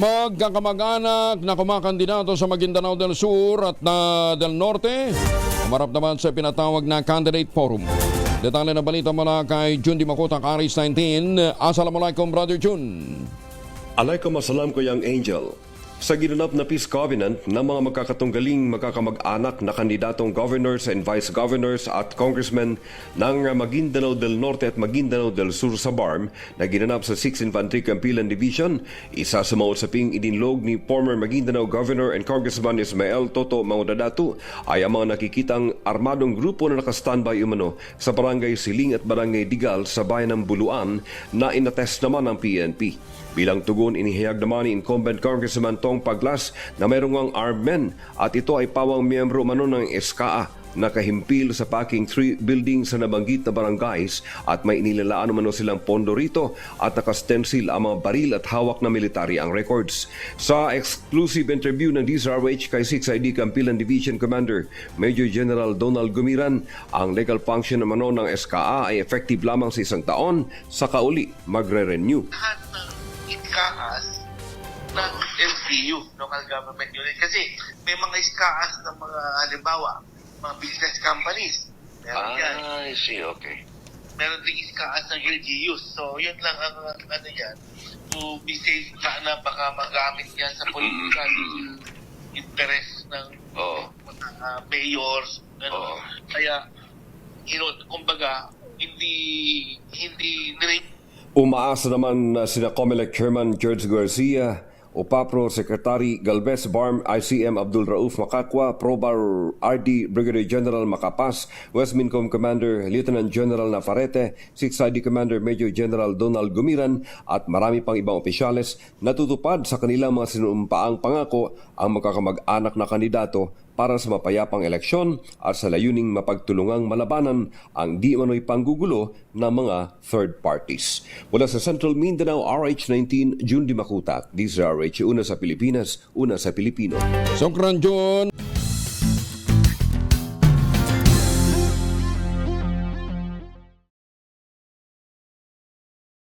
Magkakamag-anak na kumakandidato sa Maguindanao del Sur at na del Norte, umarap naman sa pinatawag na Candidate Forum. Detalye na balita mula kay Jun Di Makutak, Aris 19. Assalamualaikum, Brother Jun. Alaikum assalam ko yung Angel. Sa ginanap na peace covenant ng mga magkakatunggaling magkakamag-anak na kandidatong governors and vice governors at congressmen ng Maguindanao del Norte at Maguindanao del Sur sa BARM na ginanap sa 6th Infantry Campilan Division, isa sa mga usaping idinlog ni former Maguindanao Governor and Congressman Ismael Toto Maudadatu ay ang mga nakikitang armadong grupo na nakastandby umano sa barangay Siling at barangay Digal sa bayan ng Buluan na inatest naman ng PNP. Bilang tugon, inihayag naman ni incumbent Congressman Tong Paglas na mayroong ang armed men at ito ay pawang miyembro mano ng SKA na kahimpil sa packing 3 building sa nabanggit na barangays at may inilalaan mano silang pondo rito at nakastencil ang mga baril at hawak na military ang records. Sa exclusive interview ng DZRH kay 6ID Campilan Division Commander Major General Donald Gumiran, ang legal function naman ng SKA ay effective lamang sa isang taon, sa kauli magre-renew. lahat ng ISKAs ng LGU, local government unit. Kasi may mga ISKAs ng mga, halimbawa, mga business companies. Meron yan. Ah, I see, okay. Meron din ISKAs ng LGUs. So, yun lang ang ano yan. To be safe na, na baka magamit yan sa political interest ng mga uh, mayors. Ano. Oo. Kaya, you know, kumbaga, hindi hindi nire- Umaasa naman na sina COMELEC Chairman George Garcia, UPAPRO Secretary Galvez Barm ICM Abdul Rauf Makakwa, Probar RD Brigadier General Makapas, West Mincom Commander Lieutenant General Nafarete, 6th ID Commander Major General Donald Gumiran at marami pang ibang opisyales natutupad sa kanilang mga sinumpaang pangako ang magkakamag-anak na kandidato para sa mapayapang eleksyon at sa layuning mapagtulungang malabanan ang di mano'y panggugulo ng mga third parties. Mula sa Central Mindanao, RH19, June Di Makutak, DZRH, una sa Pilipinas, una sa Pilipino. Sokran Jun.